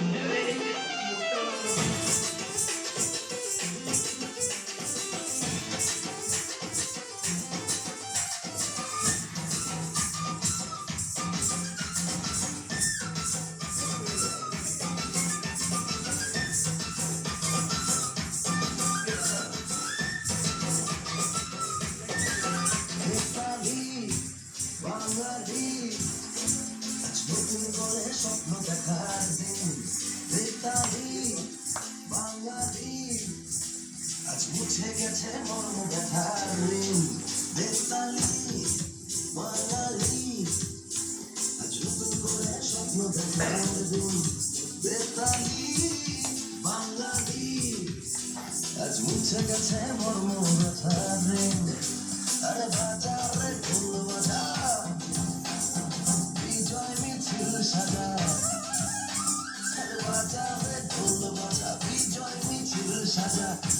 Yeah. মুছে গেছে মর্ম ব্যথার ঋণ। বেতালি, বাঙালি আজ নতুন করে স্বপ্ন দেখার দিন। বেতালি, বাঙালি, আজ মুছে গেছে মর্ম ব্যথার আরে আরে বাজারে ফুল বাজা বিজয় মিছিল সাজা। আরে বাজারে ফুল বাজা বিজয় মিছিল সাজা।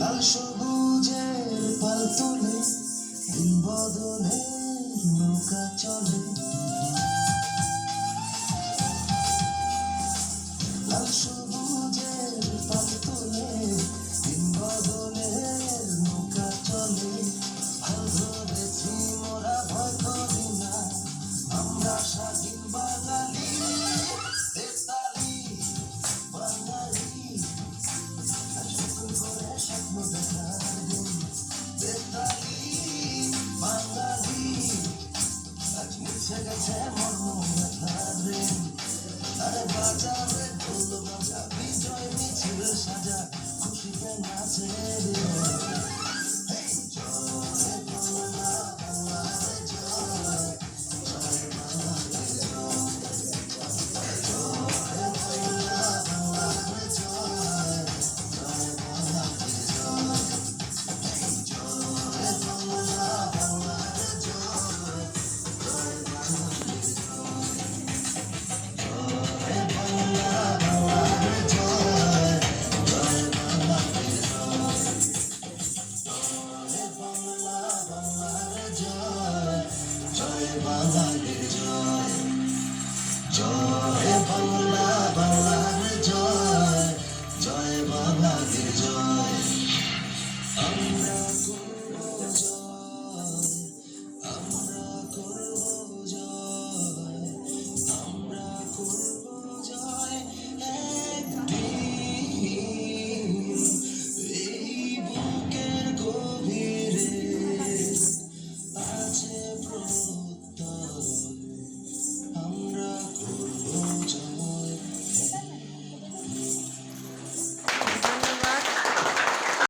লাল সবুজের পাল তোলে দিন বদলের নৌকা চলে। বাজাবে বিজয় মিছিল সাজা খুশিতে নাচে রে বাঙালি জয়। জয় বাংলা বাংলা